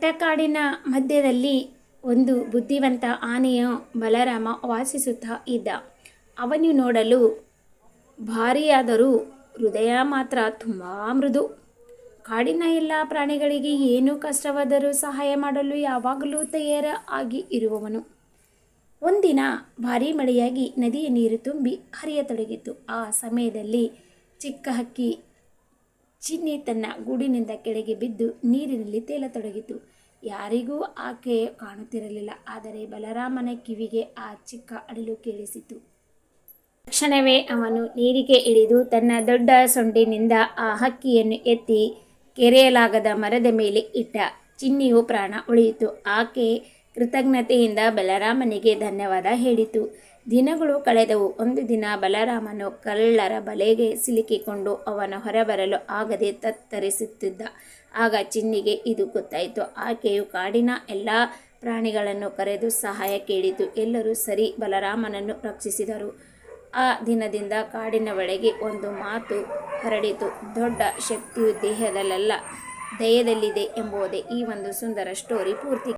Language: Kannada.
ಕಾಡಿನ ಮಧ್ಯದಲ್ಲಿ ಒಂದು ಬುದ್ಧಿವಂತ ಆನೆಯ ಬಲರಾಮ ವಾಸಿಸುತ್ತಾ ಇದ್ದ. ಅವನು ನೋಡಲು ಭಾರಿಯಾದರೂ ಹೃದಯ ಮಾತ್ರ ತುಂಬ ಮೃದು. ಕಾಡಿನ ಎಲ್ಲ ಪ್ರಾಣಿಗಳಿಗೆ ಏನು ಕಷ್ಟವಾದರೂ ಸಹಾಯ ಮಾಡಲು ಯಾವಾಗಲೂ ತಯಾರ ಆಗಿ ಇರುವವನು. ಒಂದಿನ ಭಾರಿ ಮಳೆಯಾಗಿ ನದಿಯ ನೀರು ತುಂಬಿ ಹರಿಯತೊಡಗಿತು. ಆ ಸಮಯದಲ್ಲಿ ಚಿಕ್ಕ ಹಕ್ಕಿ ಚಿನ್ನಿ ತನ್ನ ಗೂಡಿನಿಂದ ಕೆಳಗೆ ಬಿದ್ದು ನೀರಿನಲ್ಲಿ ತೇಲತೊಡಗಿತು. ಯಾರಿಗೂ ಆಕೆ ಕಾಣುತ್ತಿರಲಿಲ್ಲ. ಆದರೆ ಬಲರಾಮನ ಕಿವಿಗೆ ಆ ಚಿಕ್ಕ ಅಡಲು ಕೇಳಿಸಿತು. ತಕ್ಷಣವೇ ಅವನು ನೀರಿಗೆ ಇಳಿದು ತನ್ನ ದೊಡ್ಡ ಸೊಂಡಿನಿಂದ ಆ ಹಕ್ಕಿಯನ್ನು ಎತ್ತಿ ಕೆರೆಯಲಾಗದ ಮರದ ಮೇಲೆ ಇಟ್ಟ ಚಿನ್ನಿಯು ಪ್ರಾಣ ಉಳಿಯಿತು. ಆಕೆ ಕೃತಜ್ಞತೆಯಿಂದ ಬಲರಾಮನಿಗೆ ಧನ್ಯವಾದ ಹೇಳಿತು. ದಿನಗಳು ಕಳೆದವು. ಒಂದು ದಿನ ಬಲರಾಮನು ಕಳ್ಳರ ಬಲೆಗೆ ಸಿಲುಕಿಕೊಂಡು ಅವನು ಹೊರಬರಲು ಆಗದೆ ತತ್ತರಿಸುತ್ತಿದ್ದ. ಆಗ ಚಿನ್ನಿಗೆ ಇದು ಗೊತ್ತಾಯಿತು. ಆಕೆಯು ಕಾಡಿನ ಎಲ್ಲ ಪ್ರಾಣಿಗಳನ್ನು ಕರೆದು ಸಹಾಯ ಕೇಳಿತು. ಎಲ್ಲರೂ ಸರಿ ಬಲರಾಮನನ್ನು ರಕ್ಷಿಸಿದರು. ಆ ದಿನದಿಂದ ಕಾಡಿನ ಒಳಗೆ ಒಂದು ಮಾತು ಹರಡಿತು. ದೊಡ್ಡ ಶಕ್ತಿಯು ದೇಹದಲ್ಲೆಲ್ಲ ದಯದಲ್ಲಿದೆ ಎಂಬುದೇ ಈ ಒಂದು ಸುಂದರ ಸ್ಟೋರಿ ಪೂರ್ತಿ.